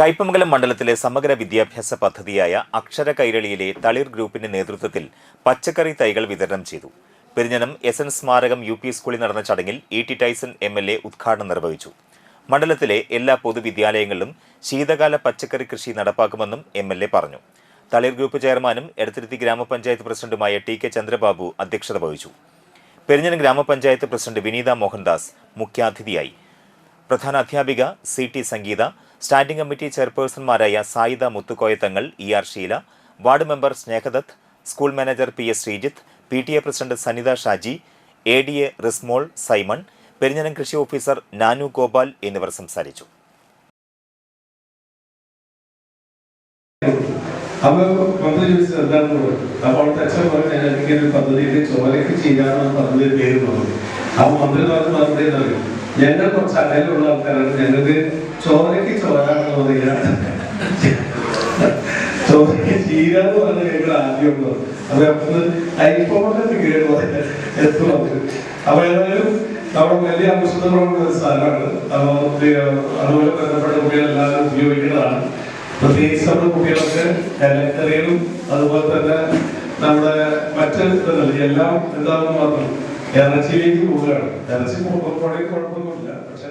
കയ്പമംഗലം മണ്ഡലത്തിലെ സമഗ്ര വിദ്യാഭ്യാസ പദ്ധതിയായ അക്ഷര കൈരളിയിലെ തളിർ ഗ്രൂപ്പിന്റെ നേതൃത്വത്തിൽ പച്ചക്കറി തൈകൾ വിതരണം ചെയ്തു. പെരിഞ്ഞനം എസ് എൻ സ്മാരകം യു പി സ്കൂളിൽ നടന്ന ചടങ്ങിൽ E T Tyson M L A ഉദ്ഘാടനം നിർവഹിച്ചു. മണ്ഡലത്തിലെ എല്ലാ പൊതുവിദ്യാലയങ്ങളിലും ശീതകാല പച്ചക്കറി കൃഷി നടപ്പാക്കുമെന്നും എം എൽ എ പറഞ്ഞു. തളിർ ഗ്രൂപ്പ് ചെയർമാനും എടത്തിരുത്തി ഗ്രാമപഞ്ചായത്ത് പ്രസിഡന്റുമായ ടി കെ ചന്ദ്രബാബു അധ്യക്ഷത വഹിച്ചു. പെരിഞ്ഞനം ഗ്രാമപഞ്ചായത്ത് പ്രസിഡന്റ് വിനീത മോഹൻദാസ് മുഖ്യാതിഥിയായി. പ്രധാന അധ്യാപിക C T Sangeetha standing committee ചെയർപേഴ്സൺമാരായ Sayida മുത്തുക്കോയത്തങ്ങൾ E R Sheela ward member Snehadath school manager P S Sreejith P T A president Sanitha Shaji A D A Rismol Simon Perinjanam കൃഷി officer Nanu Gopal എന്നിവർ സംസാരിച്ചു. അപ്പോൾ മന്ത്രി പറഞ്ഞു അപ്പോൾ അവിടുത്തെ അച്ഛൻ പറഞ്ഞു ഞാൻ ഇങ്ങനെ ഒരു പദ്ധതിയിൽ ചോലയ്ക്ക് ചെയ്യാനുള്ള പദ്ധതി പേര് ഞങ്ങൾ കുറച്ച് അകലുള്ള ആൾക്കാരാണ്. ഞങ്ങൾക്ക് ചോലയ്ക്ക് ചോരാന്ന് പറയുക ചോലയ്ക്ക് ചെയ്യാന്ന് പറഞ്ഞ ഞങ്ങൾ ആദ്യം പറഞ്ഞു അപ്പൊ കീഴിൽ എത്തുന്നത് അപ്പൊ ഏതായാലും നമ്മുടെ വലിയ ആവശ്യത്തിനുള്ള ഒരു സ്ഥലമാണ് അപ്പൊ അതുപോലെ ബന്ധപ്പെട്ട കുട്ടികളെല്ലാവരും ഉപയോഗിക്കുന്നതാണ് പ്രത്യേകിച്ച് നമ്മുടെ കുട്ടികൾക്ക് ഇലക്കറികളും അതുപോലെ തന്നെ നമ്മുടെ മറ്റ് എല്ലാം എന്താണെന്ന് മാത്രം ഇറച്ചിയിലേക്ക് പോവുകയാണ് ഇറച്ചി പോകുമ്പോഴേ കുഴപ്പമൊന്നുമില്ല പക്ഷെ